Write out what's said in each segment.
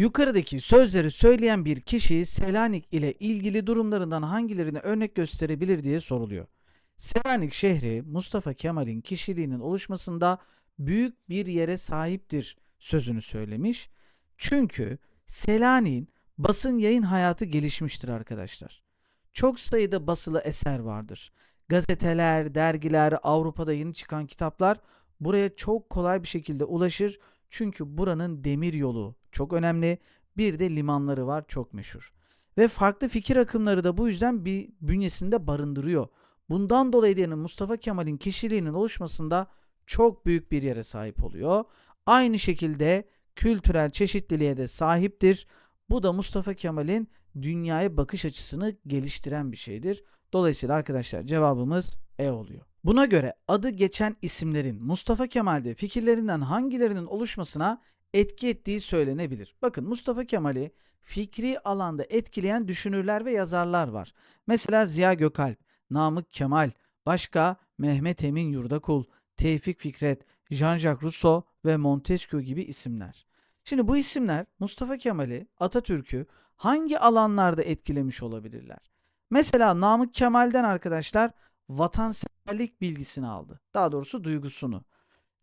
Yukarıdaki sözleri söyleyen bir kişi Selanik ile ilgili durumlarından hangilerini örnek gösterebilir diye soruluyor. Selanik şehri Mustafa Kemal'in kişiliğinin oluşmasında büyük bir yere sahiptir sözünü söylemiş. Çünkü Selanik'in basın yayın hayatı gelişmiştir arkadaşlar. Çok sayıda basılı eser vardır. Gazeteler, dergiler, Avrupa'da yeni çıkan kitaplar buraya çok kolay bir şekilde ulaşır. Çünkü buranın demir yolu çok önemli. Bir de limanları var çok meşhur. Ve farklı fikir akımları da bu yüzden bir bünyesinde barındırıyor. Bundan dolayı diyelim Mustafa Kemal'in kişiliğinin oluşmasında çok büyük bir yere sahip oluyor. Aynı şekilde kültürel çeşitliliğe de sahiptir. Bu da Mustafa Kemal'in dünyaya bakış açısını geliştiren bir şeydir. Dolayısıyla arkadaşlar cevabımız E oluyor. Buna göre adı geçen isimlerin Mustafa Kemal'de fikirlerinden hangilerinin oluşmasına etki ettiği söylenebilir. Bakın Mustafa Kemal'i fikri alanda etkileyen düşünürler ve yazarlar var. Mesela Ziya Gökalp, Namık Kemal, başka Mehmet Emin Yurdakul, Tevfik Fikret, Jean-Jacques Rousseau ve Montesquieu gibi isimler. Şimdi bu isimler Mustafa Kemal'i, Atatürk'ü hangi alanlarda etkilemiş olabilirler? Mesela Namık Kemal'den arkadaşlar vatanseverlik bilgisini aldı. Daha doğrusu duygusunu.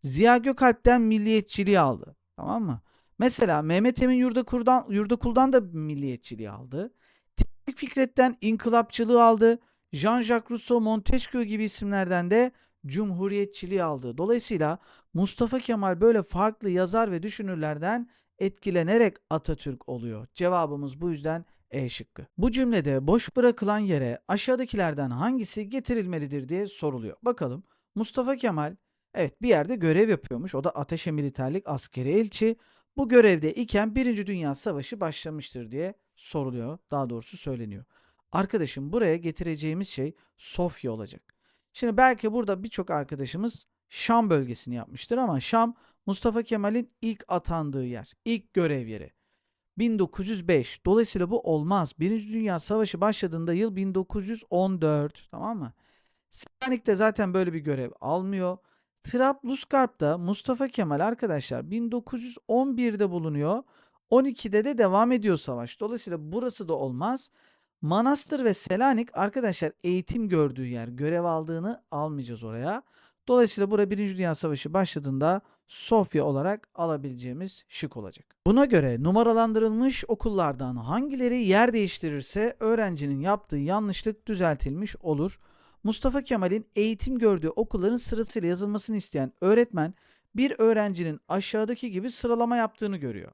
Ziya Gökalp'ten milliyetçiliği aldı. Tamam mı? Mesela Mehmet Emin Yurdakul'dan, Yurdakul'dan da milliyetçiliği aldı. Tevfik Fikret'ten inkılapçılığı aldı. Jean-Jacques Rousseau, Montesquieu gibi isimlerden de cumhuriyetçiliği aldı. Dolayısıyla Mustafa Kemal böyle farklı yazar ve düşünürlerden etkilenerek Atatürk oluyor. Cevabımız bu yüzden E şıkkı. Bu cümlede boş bırakılan yere aşağıdakilerden hangisi getirilmelidir diye soruluyor. Bakalım Mustafa Kemal evet bir yerde görev yapıyormuş. O da Ateşe Militerlik askeri elçi. Bu görevde iken Birinci Dünya Savaşı başlamıştır diye soruluyor. Daha doğrusu söyleniyor. Arkadaşım buraya getireceğimiz şey Sofya olacak. Şimdi belki burada birçok arkadaşımız Şam bölgesini yapmıştır ama Şam Mustafa Kemal'in ilk atandığı yer, ilk görev yeri. 1905. Dolayısıyla bu olmaz. Birinci Dünya Savaşı başladığında yıl 1914. Tamam mı? Selanik'te zaten böyle bir görev almıyor. Trablusgarp'ta Mustafa Kemal arkadaşlar 1911'de bulunuyor. 12'de de devam ediyor savaş. Dolayısıyla burası da olmaz. Manastır ve Selanik arkadaşlar eğitim gördüğü yer. Görev aldığını almayacağız oraya. Dolayısıyla burada Birinci Dünya Savaşı başladığında Sofya olarak alabileceğimiz şık olacak. Buna göre numaralandırılmış okullardan hangileri yer değiştirirse öğrencinin yaptığı yanlışlık düzeltilmiş olur. Mustafa Kemal'in eğitim gördüğü okulların sırasıyla yazılmasını isteyen öğretmen bir öğrencinin aşağıdaki gibi sıralama yaptığını görüyor.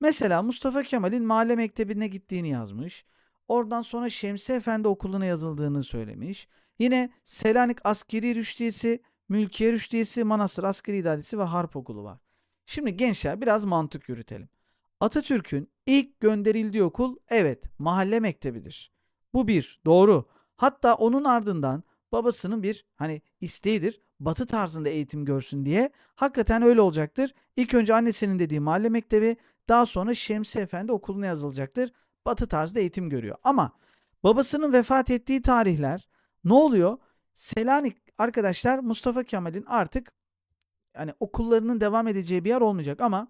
Mesela Mustafa Kemal'in mahalle mektebine gittiğini yazmış. Oradan sonra Şemsi Efendi okuluna yazıldığını söylemiş. Yine Selanik Askeri Rüştiyesi, Mülkiye Rüştiyesi, Manastır Askeri İdaresi ve Harp Okulu var. Şimdi gençler biraz mantık yürütelim. Atatürk'ün ilk gönderildiği okul evet mahalle mektebidir. Bu bir doğru. Hatta onun ardından babasının bir hani isteğidir. Batı tarzında eğitim görsün diye. Hakikaten öyle olacaktır. İlk önce annesinin dediği mahalle mektebi daha sonra Şemsi Efendi okuluna yazılacaktır. Batı tarzda eğitim görüyor. Ama babasının vefat ettiği tarihler ne oluyor? Selanik arkadaşlar Mustafa Kemal'in artık yani okullarının devam edeceği bir yer olmayacak ama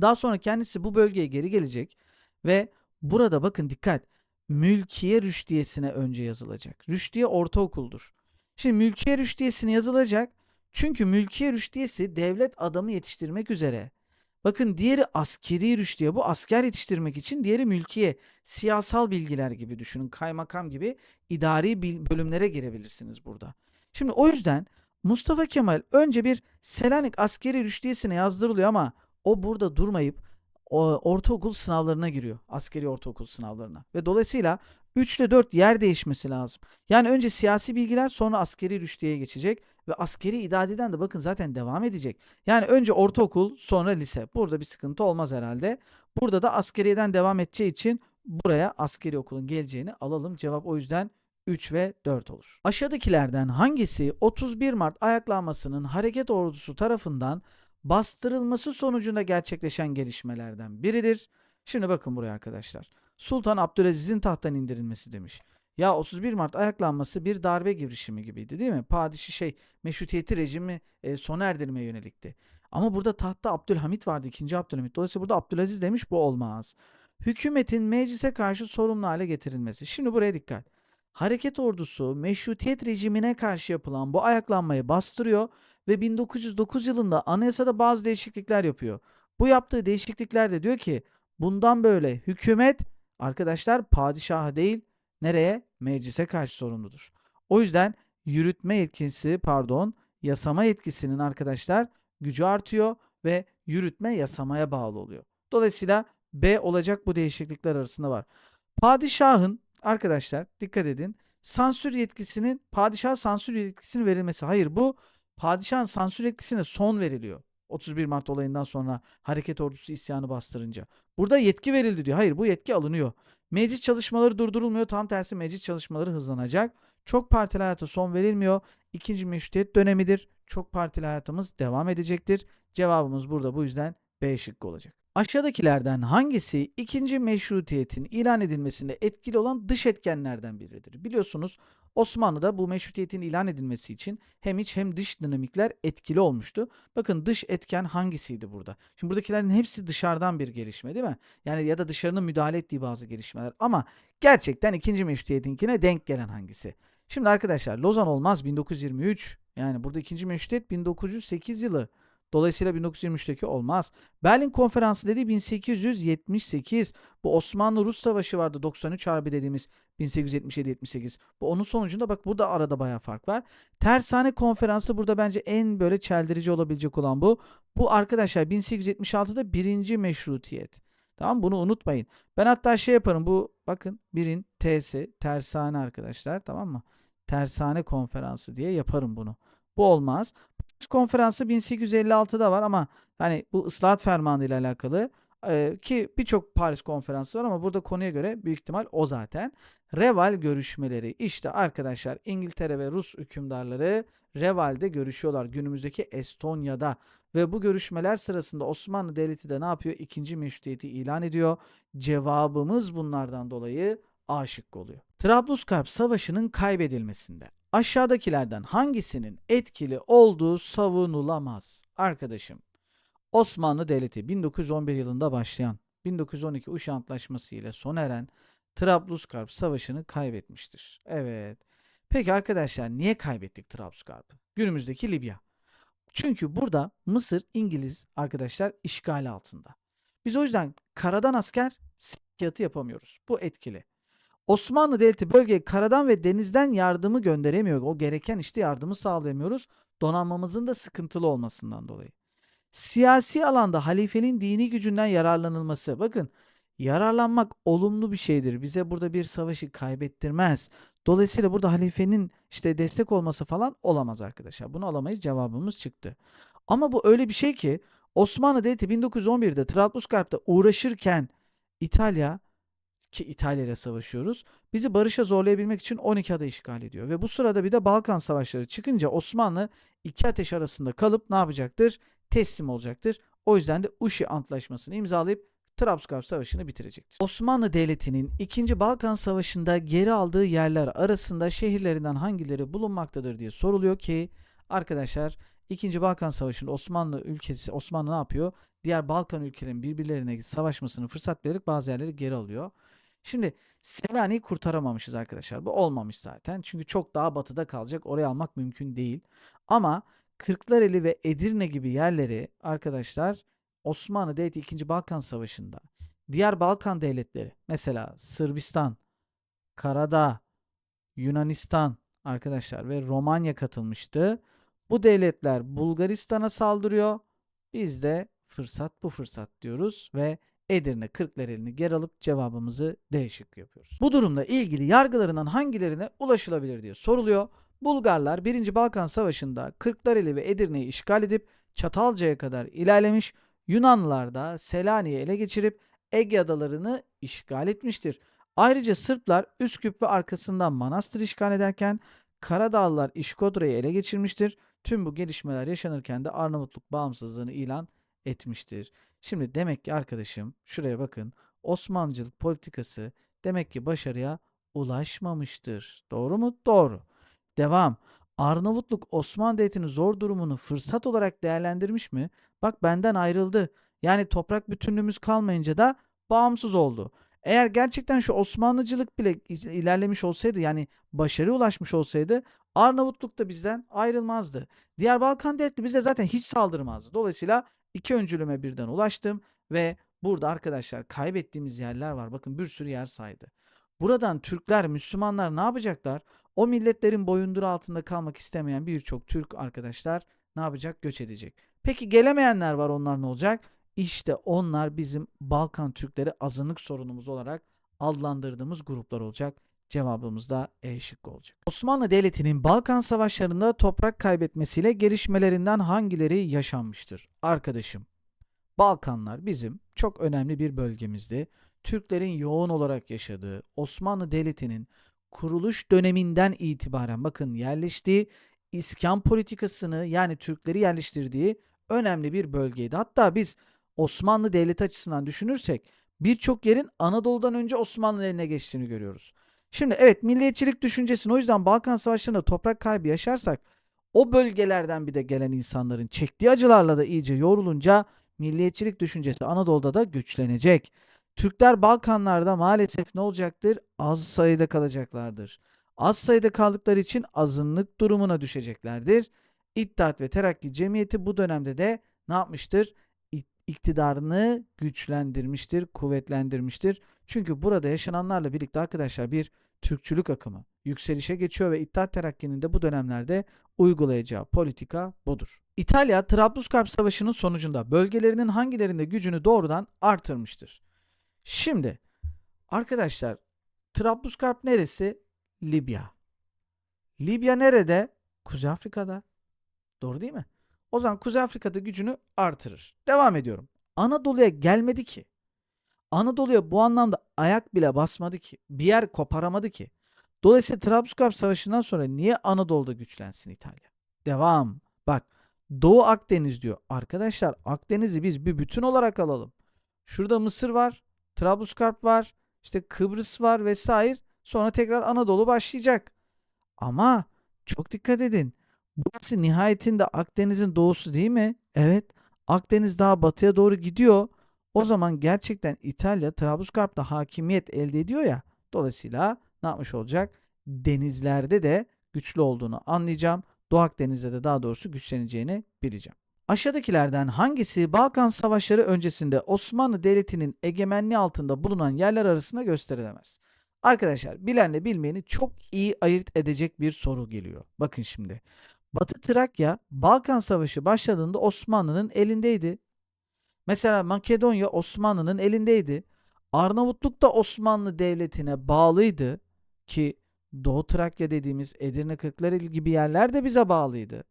daha sonra kendisi bu bölgeye geri gelecek ve burada bakın dikkat Mülkiye Rüştiyesi'ne önce yazılacak. Rüştiye ortaokuldur. Şimdi Mülkiye Rüştiyesi'ne yazılacak çünkü Mülkiye Rüştiyesi devlet adamı yetiştirmek üzere. Bakın diğeri askeri rüştiye bu asker yetiştirmek için diğeri mülkiye siyasal bilgiler gibi düşünün kaymakam gibi idari bölümlere girebilirsiniz burada. Şimdi o yüzden Mustafa Kemal önce bir Selanik askeri rüştiyesine yazdırılıyor ama o burada durmayıp o, ortaokul sınavlarına giriyor. Askeri ortaokul sınavlarına. Ve dolayısıyla 3 ile 4 yer değişmesi lazım. Yani önce siyasi bilgiler sonra askeri rüştiyeye geçecek ve askeri idadiden de bakın zaten devam edecek. Yani önce ortaokul sonra lise. Burada bir sıkıntı olmaz herhalde. Burada da askeriyeden devam edeceği için buraya askeri okulun geleceğini alalım. Cevap o yüzden 3 ve 4 olur. Aşağıdakilerden hangisi 31 Mart ayaklanmasının hareket ordusu tarafından bastırılması sonucunda gerçekleşen gelişmelerden biridir? Şimdi bakın buraya arkadaşlar. Sultan Abdülaziz'in tahttan indirilmesi demiş. Ya 31 Mart ayaklanması bir darbe girişimi gibiydi değil mi? Padişi şey meşrutiyeti rejimi e, sona erdirmeye yönelikti. Ama burada tahtta Abdülhamit vardı. 2. Abdülhamit. Dolayısıyla burada Abdülaziz demiş bu olmaz. Hükümetin meclise karşı sorumlu hale getirilmesi. Şimdi buraya dikkat. Hareket ordusu meşrutiyet rejimine karşı yapılan bu ayaklanmayı bastırıyor ve 1909 yılında anayasada bazı değişiklikler yapıyor. Bu yaptığı değişikliklerde diyor ki bundan böyle hükümet arkadaşlar padişaha değil nereye? Meclise karşı sorumludur. O yüzden yürütme yetkisi pardon yasama yetkisinin arkadaşlar gücü artıyor ve yürütme yasamaya bağlı oluyor. Dolayısıyla B olacak bu değişiklikler arasında var. Padişahın arkadaşlar dikkat edin sansür yetkisinin padişah sansür yetkisinin verilmesi. Hayır bu padişahın sansür yetkisine son veriliyor. 31 Mart olayından sonra hareket ordusu isyanı bastırınca. Burada yetki verildi diyor. Hayır bu yetki alınıyor. Meclis çalışmaları durdurulmuyor. Tam tersi meclis çalışmaları hızlanacak. Çok partili hayata son verilmiyor. İkinci meşrutiyet dönemidir. Çok partili hayatımız devam edecektir. Cevabımız burada bu yüzden B şıkkı olacak. Aşağıdakilerden hangisi ikinci meşrutiyetin ilan edilmesinde etkili olan dış etkenlerden biridir? Biliyorsunuz Osmanlı'da bu meşrutiyetin ilan edilmesi için hem iç hem dış dinamikler etkili olmuştu. Bakın dış etken hangisiydi burada? Şimdi buradakilerin hepsi dışarıdan bir gelişme değil mi? Yani ya da dışarının müdahale ettiği bazı gelişmeler. Ama gerçekten ikinci meşrutiyetinkine denk gelen hangisi? Şimdi arkadaşlar Lozan olmaz 1923. Yani burada ikinci meşrutiyet 1908 yılı. Dolayısıyla 1923'teki olmaz. Berlin Konferansı dediği 1878. Bu Osmanlı-Rus Savaşı vardı 93 Harbi dediğimiz 1877-78. Bu onun sonucunda bak burada arada bayağı fark var. Tersane Konferansı burada bence en böyle çeldirici olabilecek olan bu. Bu arkadaşlar 1876'da birinci meşrutiyet. Tamam bunu unutmayın. Ben hatta şey yaparım bu bakın birin T'si tersane arkadaşlar tamam mı? Tersane konferansı diye yaparım bunu. Bu olmaz. Konferansı 1856'da var ama hani bu ıslahat fermanı ile alakalı e, ki birçok Paris konferansı var ama burada konuya göre büyük ihtimal o zaten. Reval görüşmeleri işte arkadaşlar İngiltere ve Rus hükümdarları Reval'de görüşüyorlar günümüzdeki Estonya'da ve bu görüşmeler sırasında Osmanlı Devleti de ne yapıyor? İkinci meşrutiyeti ilan ediyor. Cevabımız bunlardan dolayı A şıkkı oluyor. Trablusgarp Savaşı'nın kaybedilmesinde aşağıdakilerden hangisinin etkili olduğu savunulamaz? Arkadaşım Osmanlı Devleti 1911 yılında başlayan 1912 Uşa Antlaşması ile sona eren Trablusgarp Savaşı'nı kaybetmiştir. Evet. Peki arkadaşlar niye kaybettik Trablusgarp'ı? Günümüzdeki Libya. Çünkü burada Mısır İngiliz arkadaşlar işgali altında. Biz o yüzden karadan asker sevkiyatı yapamıyoruz. Bu etkili. Osmanlı Devleti bölgeye karadan ve denizden yardımı gönderemiyor. O gereken işte yardımı sağlayamıyoruz. Donanmamızın da sıkıntılı olmasından dolayı. Siyasi alanda halifenin dini gücünden yararlanılması. Bakın yararlanmak olumlu bir şeydir. Bize burada bir savaşı kaybettirmez. Dolayısıyla burada halifenin işte destek olması falan olamaz arkadaşlar. Bunu alamayız cevabımız çıktı. Ama bu öyle bir şey ki Osmanlı Devleti 1911'de Trablusgarp'ta uğraşırken İtalya ki İtalya ile savaşıyoruz. Bizi barışa zorlayabilmek için 12 ada işgal ediyor. Ve bu sırada bir de Balkan savaşları çıkınca Osmanlı iki ateş arasında kalıp ne yapacaktır? Teslim olacaktır. O yüzden de Uşi Antlaşması'nı imzalayıp Trablusgarp Savaşı'nı bitirecektir. Osmanlı Devleti'nin 2. Balkan Savaşı'nda geri aldığı yerler arasında şehirlerinden hangileri bulunmaktadır diye soruluyor ki arkadaşlar 2. Balkan Savaşı'nda Osmanlı ülkesi Osmanlı ne yapıyor? Diğer Balkan ülkelerinin birbirlerine savaşmasını fırsat vererek bazı yerleri geri alıyor. Şimdi Selanik'i kurtaramamışız arkadaşlar. Bu olmamış zaten. Çünkü çok daha batıda kalacak. Oraya almak mümkün değil. Ama Kırklareli ve Edirne gibi yerleri arkadaşlar Osmanlı Devleti 2. Balkan Savaşı'nda diğer Balkan devletleri mesela Sırbistan, Karadağ, Yunanistan arkadaşlar ve Romanya katılmıştı. Bu devletler Bulgaristan'a saldırıyor. Biz de fırsat bu fırsat diyoruz ve Edirne Kırklareli'ni geri alıp cevabımızı D şıkkı yapıyoruz. Bu durumda ilgili yargılarından hangilerine ulaşılabilir diye soruluyor. Bulgarlar 1. Balkan Savaşı'nda Kırklareli ve Edirne'yi işgal edip Çatalca'ya kadar ilerlemiş. Yunanlılar da Selanik'i ele geçirip Ege adalarını işgal etmiştir. Ayrıca Sırplar Üsküp ve arkasından Manastır işgal ederken Karadağlılar İşkodra'yı ele geçirmiştir. Tüm bu gelişmeler yaşanırken de Arnavutluk bağımsızlığını ilan etmiştir. Şimdi demek ki arkadaşım şuraya bakın Osmanlıcılık politikası demek ki başarıya ulaşmamıştır. Doğru mu? Doğru. Devam. Arnavutluk Osmanlı Devleti'nin zor durumunu fırsat olarak değerlendirmiş mi? Bak benden ayrıldı. Yani toprak bütünlüğümüz kalmayınca da bağımsız oldu. Eğer gerçekten şu Osmanlıcılık bile il- ilerlemiş olsaydı yani başarıya ulaşmış olsaydı Arnavutluk da bizden ayrılmazdı. Diğer Balkan devletleri bize zaten hiç saldırmazdı. Dolayısıyla iki öncülüme birden ulaştım ve burada arkadaşlar kaybettiğimiz yerler var. Bakın bir sürü yer saydı. Buradan Türkler, Müslümanlar ne yapacaklar? O milletlerin boyunduruğu altında kalmak istemeyen birçok Türk arkadaşlar ne yapacak? Göç edecek. Peki gelemeyenler var onlar ne olacak? İşte onlar bizim Balkan Türkleri azınlık sorunumuz olarak adlandırdığımız gruplar olacak. Cevabımız da E şıkkı olacak. Osmanlı Devleti'nin Balkan Savaşları'nda toprak kaybetmesiyle gelişmelerinden hangileri yaşanmıştır? Arkadaşım, Balkanlar bizim çok önemli bir bölgemizdi. Türklerin yoğun olarak yaşadığı Osmanlı Devleti'nin kuruluş döneminden itibaren bakın yerleştiği iskan politikasını yani Türkleri yerleştirdiği önemli bir bölgeydi. Hatta biz Osmanlı Devleti açısından düşünürsek birçok yerin Anadolu'dan önce Osmanlı eline geçtiğini görüyoruz. Şimdi evet milliyetçilik düşüncesini o yüzden Balkan Savaşları'nda toprak kaybı yaşarsak o bölgelerden bir de gelen insanların çektiği acılarla da iyice yorulunca milliyetçilik düşüncesi Anadolu'da da güçlenecek. Türkler Balkanlarda maalesef ne olacaktır? Az sayıda kalacaklardır. Az sayıda kaldıkları için azınlık durumuna düşeceklerdir. İttihat ve Terakki Cemiyeti bu dönemde de ne yapmıştır? İktidarını güçlendirmiştir, kuvvetlendirmiştir. Çünkü burada yaşananlarla birlikte arkadaşlar bir Türkçülük akımı yükselişe geçiyor ve İttihat Terakki'nin de bu dönemlerde uygulayacağı politika budur. İtalya Trablusgarp Savaşı'nın sonucunda bölgelerinin hangilerinde gücünü doğrudan artırmıştır? Şimdi arkadaşlar Trablusgarp neresi? Libya. Libya nerede? Kuzey Afrika'da. Doğru değil mi? O zaman Kuzey Afrika'da gücünü artırır. Devam ediyorum. Anadolu'ya gelmedi ki. Anadolu'ya bu anlamda ayak bile basmadı ki. Bir yer koparamadı ki. Dolayısıyla Trablusgarp Savaşı'ndan sonra niye Anadolu'da güçlensin İtalya? Devam. Bak Doğu Akdeniz diyor. Arkadaşlar Akdeniz'i biz bir bütün olarak alalım. Şurada Mısır var. Trablusgarp var. işte Kıbrıs var vesaire. Sonra tekrar Anadolu başlayacak. Ama çok dikkat edin. Burası nihayetinde Akdeniz'in doğusu değil mi? Evet. Akdeniz daha batıya doğru gidiyor. O zaman gerçekten İtalya Trablusgarp'ta hakimiyet elde ediyor ya. Dolayısıyla ne yapmış olacak? Denizlerde de güçlü olduğunu anlayacağım. Doğu Akdeniz'de de daha doğrusu güçleneceğini bileceğim. Aşağıdakilerden hangisi Balkan Savaşları öncesinde Osmanlı Devleti'nin egemenliği altında bulunan yerler arasında gösterilemez? Arkadaşlar bilenle bilmeyeni çok iyi ayırt edecek bir soru geliyor. Bakın şimdi. Batı Trakya Balkan Savaşı başladığında Osmanlı'nın elindeydi. Mesela Makedonya Osmanlı'nın elindeydi. Arnavutluk da Osmanlı Devleti'ne bağlıydı ki Doğu Trakya dediğimiz Edirne Kırklareli gibi yerler de bize bağlıydı.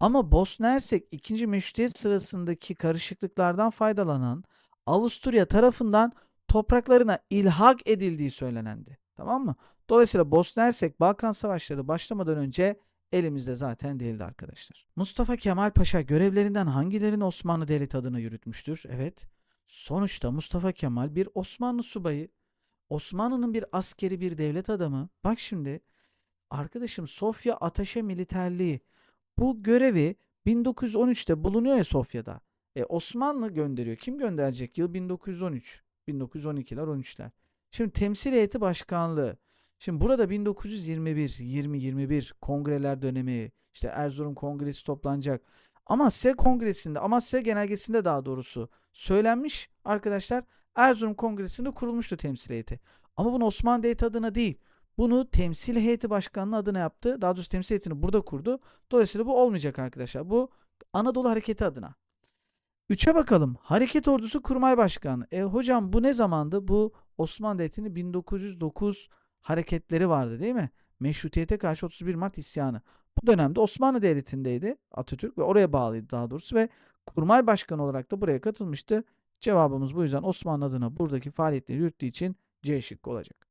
Ama Bosna Hersek 2. Meşrutiyet sırasındaki karışıklıklardan faydalanan Avusturya tarafından topraklarına ilhak edildiği söylenendi. Tamam mı? Dolayısıyla Bosna Hersek Balkan Savaşları başlamadan önce elimizde zaten değildi arkadaşlar. Mustafa Kemal Paşa görevlerinden hangilerini Osmanlı Devleti adına yürütmüştür? Evet. Sonuçta Mustafa Kemal bir Osmanlı subayı. Osmanlı'nın bir askeri bir devlet adamı. Bak şimdi arkadaşım Sofya Ataşe Militerliği bu görevi 1913'te bulunuyor ya Sofya'da. E, Osmanlı gönderiyor. Kim gönderecek? Yıl 1913. 1912'ler 13'ler. Şimdi temsil heyeti başkanlığı. Şimdi burada 1921, 20-21 kongreler dönemi, işte Erzurum Kongresi toplanacak. Amasya Kongresi'nde, Amasya Genelgesi'nde daha doğrusu söylenmiş arkadaşlar. Erzurum Kongresi'nde kurulmuştu temsil heyeti. Ama bunu Osmanlı Devleti adına değil, bunu temsil heyeti başkanlığı adına yaptı. Daha doğrusu temsil heyetini burada kurdu. Dolayısıyla bu olmayacak arkadaşlar. Bu Anadolu Hareketi adına. Üçe bakalım. Hareket Ordusu Kurmay Başkanı. E hocam bu ne zamandı? Bu Osmanlı Devleti'nin 1909 hareketleri vardı değil mi? Meşrutiyete karşı 31 Mart isyanı. Bu dönemde Osmanlı Devleti'ndeydi Atatürk ve oraya bağlıydı daha doğrusu ve Kurmay Başkanı olarak da buraya katılmıştı. Cevabımız bu yüzden Osmanlı adına buradaki faaliyetleri yürüttüğü için C şıkkı olacak.